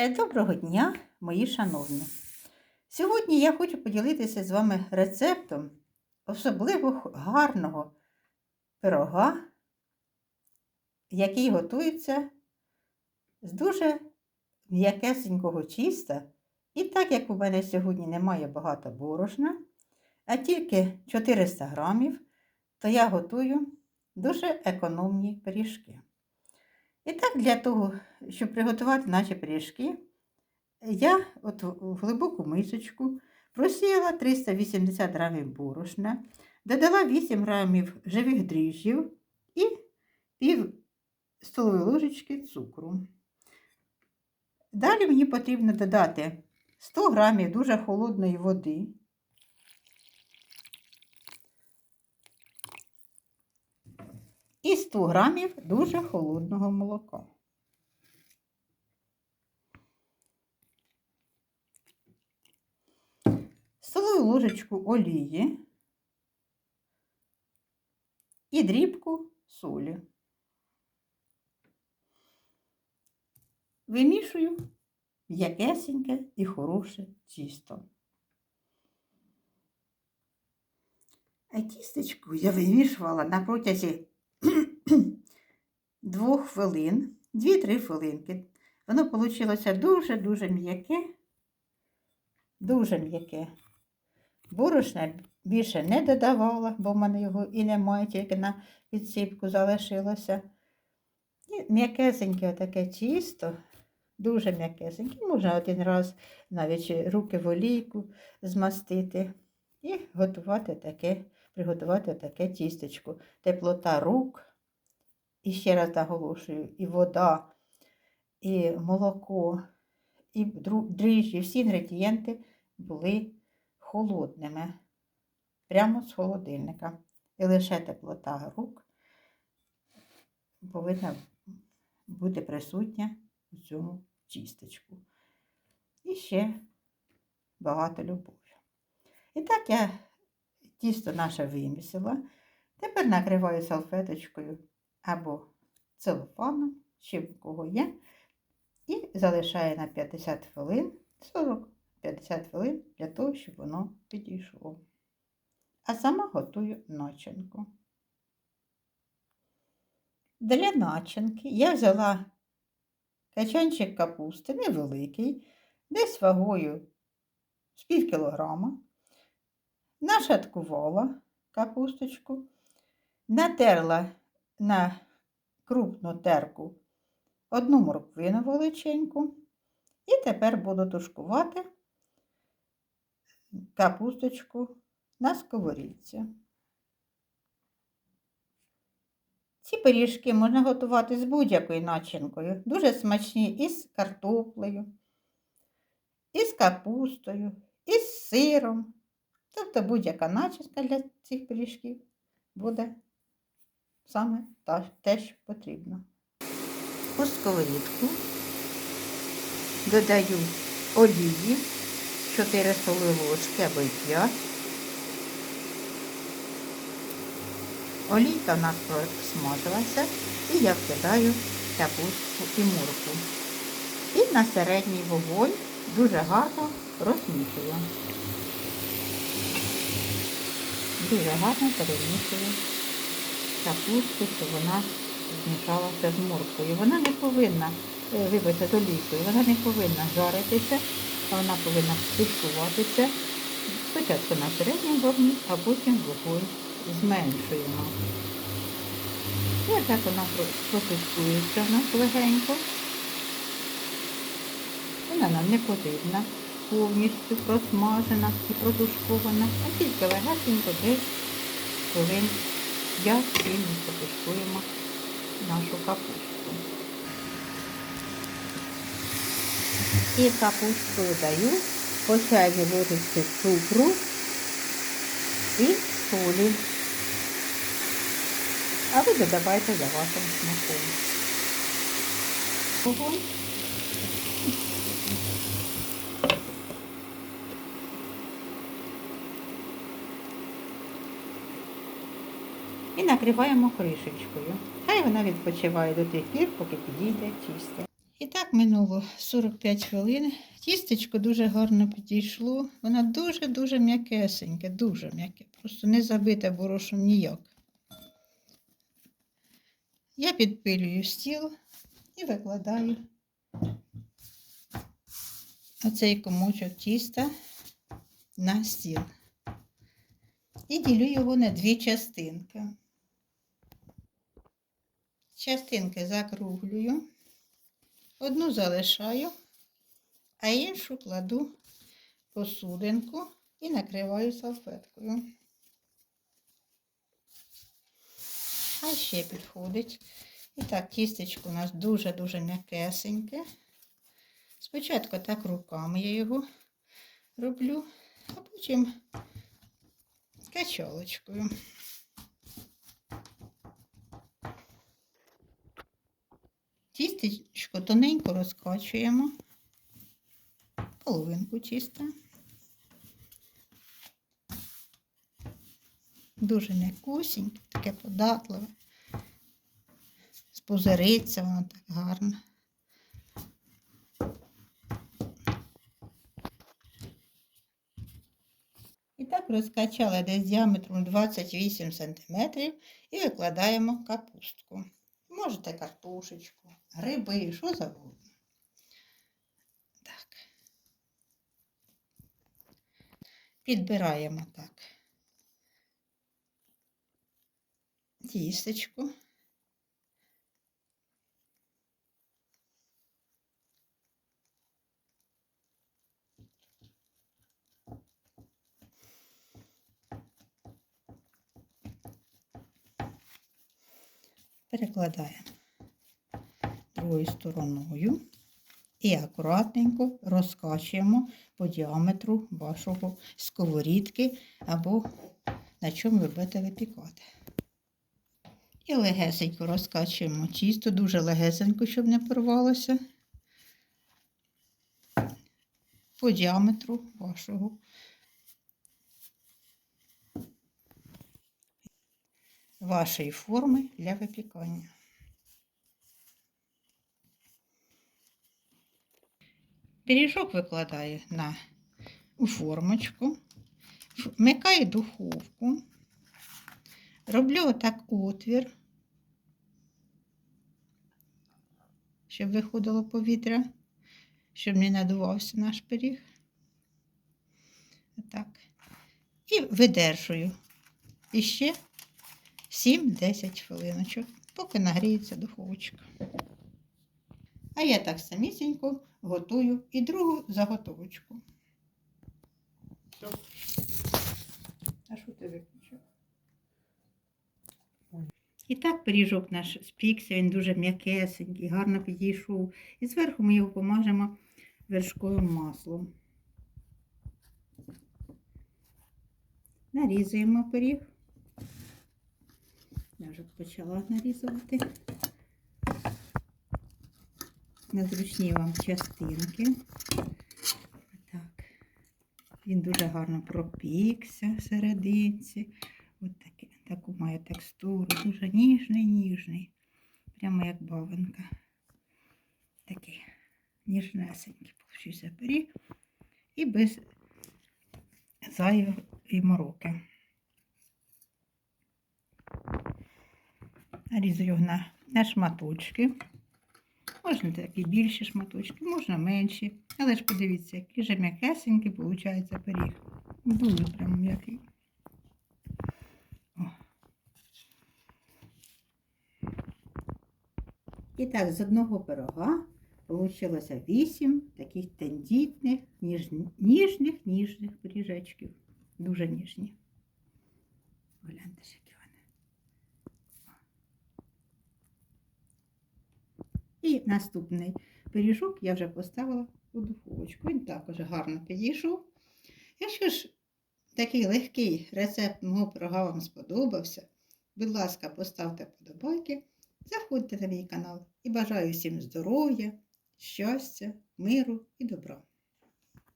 Е, Доброго дня, мої шановні! Сьогодні я хочу поділитися з вами рецептом особливо гарного пирога, який готується з дуже м'якесенького тіста. І так як у мене сьогодні немає багато борошна, а тільки 400 грамів, то я готую дуже економні пиріжки. І так, для того, щоб приготувати наші пиріжки, я от в глибоку мисочку просіяла 380 грамів борошна, додала 8 грамів живих дріжджів і пів столової ложечки цукру. Далі мені потрібно додати 100 грамів дуже холодної води. І 100 грамів дуже холодного молока. Столову ложечку олії і дрібку солі. Вимішую м'якесеньке і хороше тісто. А тістечку я вимішувала на протязі двох хвилин, 2-3 хвилинки. Воно вийшло дуже-дуже м'яке, дуже м'яке. Борошна більше не додавала, бо в мене його і немає, тільки на підсипку залишилося. І м'якесеньке таке тісто, дуже м'якесеньке. Можна один раз навіть руки в олійку змастити і готувати таке, приготувати таке тістечко. Теплота рук. І ще раз наголошую, і вода, і молоко, і дріжджі, всі інгредієнти були холодними, прямо з холодильника. І лише теплота рук повинна бути присутня у цьому тістечку. І ще багато любові. І так я тісто наше вимісила. Тепер накриваю салфеточкою або целофаном, чи в кого є, і залишаю на 50 хвилин, 40-50 хвилин для того, щоб воно підійшло. А сама готую начинку. Для начинки я взяла качанчик капусти невеликий, десь вагою з пів кілограма, нашаткувала капусточку, натерла на крупну терку одну морквину величеньку. І тепер буду тушкувати капусточку на сковорідці. Ці пиріжки можна готувати з будь-якою начинкою. Дуже смачні і з картоплею, і з капустою, і з сиром. Тобто будь-яка начинка для цих пиріжків буде саме те, що потрібно. У сковорідку додаю олії 4 столові ложки або й 5. Олійка в нас смажилася і я вкидаю капусту і морку. І на середній вогонь дуже гарно розмішую. Дуже гарно перемішую капусту, щоб вона змішалася з морквою. Вона не повинна, е, вибачте, з олійкою, вона не повинна жаритися, а вона повинна тушкуватися спочатку на середньому вогні, а потім вогонь зменшуємо. І так вона про- протушкується в нас легенько. Вона нам не потрібна повністю просмажена і протушкована, а тільки легесенько десь хвилин 5-7 потушкуємо нашу капусту. І капусту даю по чайній ложечці цукру і солі. А ви додавайте за вашим смаком. І накриваємо кришечкою. Хай вона відпочиває до тих пір, поки підійде тісто. І так минуло 45 хвилин. Тістечко дуже гарно підійшло. Воно дуже-дуже м'якесеньке, дуже м'яке. Просто не забите борошном ніяк. Я підпилюю стіл і викладаю оцей комочок тіста на стіл. І ділю його на дві частинки. Частинки закруглюю, одну залишаю, а іншу кладу посудинку і накриваю салфеткою. А ще підходить. І так, тістечко у нас дуже-дуже м'якесеньке. Спочатку так руками я його роблю, а потім качалочкою. Тістечко тоненько розкачуємо, половинку тіста. Дуже м'якусіньке, таке податливе. Спозириться воно так гарно. І так розкачали десь діаметром 28 см і викладаємо капустку. Можете картошечку, гриби, що завгодно. Так. Підбираємо так. Тістечку. Перекладаємо другою стороною і акуратненько розкачуємо по діаметру вашого сковорідки або на чому ви будете випікати. І легесенько розкачуємо тісто, дуже легесенько, щоб не порвалося. По діаметру вашого. Вашої форми для випікання. Пиріжок викладаю на формочку, вмикаю духовку. Роблю отак отвір, щоб виходило повітря, щоб не надувався наш пиріг. Отак. І видержую. І ще 7-10 хвилиночок, поки нагріється духовочка. А я так самісінько готую і другу заготовочку. А що ти виключив? І так пиріжок наш спікся, він дуже м'якесенький, гарно підійшов. І зверху ми його помажемо вершковим маслом. Нарізуємо пиріг. Я вже почала нарізувати на зручні вам частинки. Так. Він дуже гарно пропікся всерединці. Ось таке, таку має текстуру, дуже ніжний, ніжний. Прямо як бавинка. Такий ніжнесенький получився пиріг. І без зайвої мороки. Нарізаю його на, на шматочки. Можна такі більші шматочки, можна менші. Але ж подивіться, який же м'якесенький виходить пиріг. Дуже прям м'який. І так, з одного пирога вийшло 8 таких тендітних, ніжних, ніжних, пиріжечків. Дуже ніжні. Гляньте, І наступний пиріжок я вже поставила у духовочку. Він також гарно підійшов. Якщо ж такий легкий рецепт мого пирога вам сподобався, будь ласка, поставте подобайки, заходьте на мій канал і бажаю всім здоров'я, щастя, миру і добра.